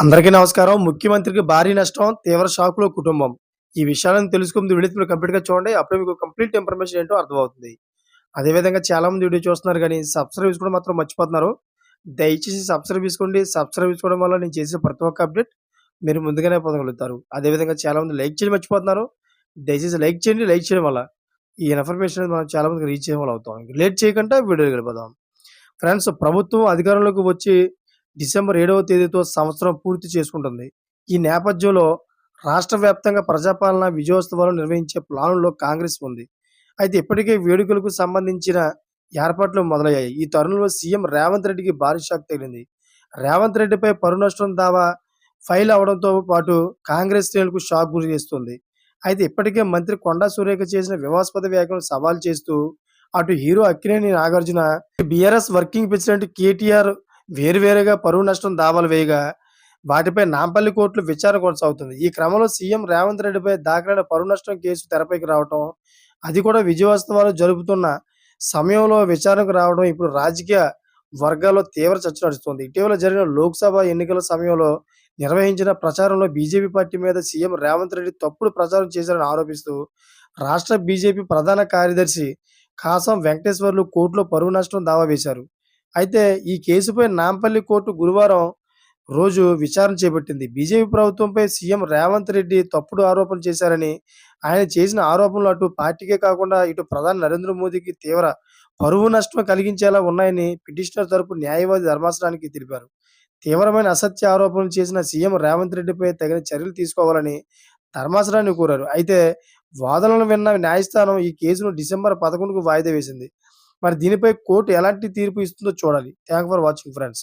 అందరికీ నమస్కారం. ముఖ్యమంత్రికి భారీ నష్టం తీవ్ర షాక్లో కుటుంబం. ఈ విషయాలను తెలుసుకుంది వీడియో మీరు కంప్లీట్గా చూడండి. అప్పుడే మీకు కంప్లీట్ ఇన్ఫర్మేషన్ ఏంటో అర్థమవుతుంది. అదేవిధంగా చాలా మంది వీడియో చూస్తున్నారు కానీ సబ్స్క్రైబ్ చేసుకోవడం మాత్రం మర్చిపోతున్నారు. దయచేసి సబ్స్క్రైబ్ చేసుకోండి. సబ్స్క్రైబ్ చేసుకోవడం వల్ల నేను చేసే ప్రతి ఒక్క అప్డేట్ మీరు ముందుగానే పొందగలుగుతారు. అదేవిధంగా చాలా మంది లైక్ చేయడం మర్చిపోతున్నారు. దయచేసి లైక్ చేయండి. లైక్ చేయడం వల్ల ఈ ఇన్ఫర్మేషన్ మనం చాలా మందికి రీచ్ చేయడం వల్ల అవుతాం. లేట్ చేయకుండా వీడియో వెళ్ళిపోదాం. ఫ్రెండ్స్ ప్రభుత్వం అధికారంలోకి వచ్చి డిసెంబర్ ఏడవ తేదీతో సంవత్సరం పూర్తి చేసుకుంటుంది. ఈ నేపథ్యంలో రాష్ట్ర వ్యాప్తంగా ప్రజాపాలన విజయోత్సవాలు నిర్వహించే ప్లాన్లో కాంగ్రెస్ ఉంది. అయితే ఇప్పటికే వేడుకలకు సంబంధించిన ఏర్పాట్లు మొదలయ్యాయి. ఈ తరుణంలో సీఎం రేవంత్ రెడ్డికి భారీ షాక్ తగిలింది. రేవంత్ రెడ్డిపై పరు నష్టం దావా ఫైల్ అవడంతో పాటు కాంగ్రెస్ శ్రేణులకు షాక్ గురి చేస్తుంది. అయితే ఇప్పటికే మంత్రి కొండా సురేఖ చేసిన వివాస్పద వ్యాఖ్యలను సవాల్ చేస్తూ అటు hero Akkineni Nagarjuna BRS working president KTR వేరువేరుగా పరువు నష్టం దావాలు వేయగా వాటిపై నాంపల్లి కోర్టులు విచారణ కొనసాగుతుంది. ఈ క్రమంలో సీఎం రేవంత్ రెడ్డిపై దాఖలైన పరువు నష్టం కేసు తెరపైకి రావటం అది కూడా విజయోత్సవాలు జరుపుతున్న సమయంలో విచారణకు రావడం ఇప్పుడు రాజకీయ వర్గాల్లో తీవ్ర చర్చ నడుస్తుంది. ఇటీవల జరిగిన లోక్సభ ఎన్నికల సమయంలో నిర్వహించిన ప్రచారంలో బీజేపీ పార్టీ మీద సీఎం రేవంత్ రెడ్డి తప్పుడు ప్రచారం చేశారని ఆరోపిస్తూ రాష్ట్ర బీజేపీ ప్రధాన కార్యదర్శి కాసం వెంకటేశ్వర్లు కోర్టులో పరువు నష్టం దావా వేశారు. అయితే ఈ కేసుపై నాంపల్లి కోర్టు గురువారం రోజు విచారణ చేపట్టింది. బీజేపీ ప్రభుత్వంపై సీఎం రేవంత్ రెడ్డి తప్పుడు ఆరోపణలు చేశారని ఆయన చేసిన ఆరోపణలు అటు పార్టీకే కాకుండా ఇటు ప్రధాని నరేంద్ర మోదీకి తీవ్ర పరువు నష్టం కలిగించేలా ఉన్నాయని పిటిషనర్ తరపు న్యాయవాది ధర్మాసనానికి తెలిపారు. తీవ్రమైన అసత్య ఆరోపణలు చేసిన సీఎం రేవంత్ రెడ్డిపై తగిన చర్యలు తీసుకోవాలని ధర్మాసనాన్ని కోరారు. అయితే వాదనలు విన్న న్యాయస్థానం ఈ కేసును డిసెంబర్ పదకొండుకు వాయిదా వేసింది. మరి దీనిపై కోర్టు ఎలాంటి తీర్పు ఇస్తుందో చూడాలి. Thank for watching friends.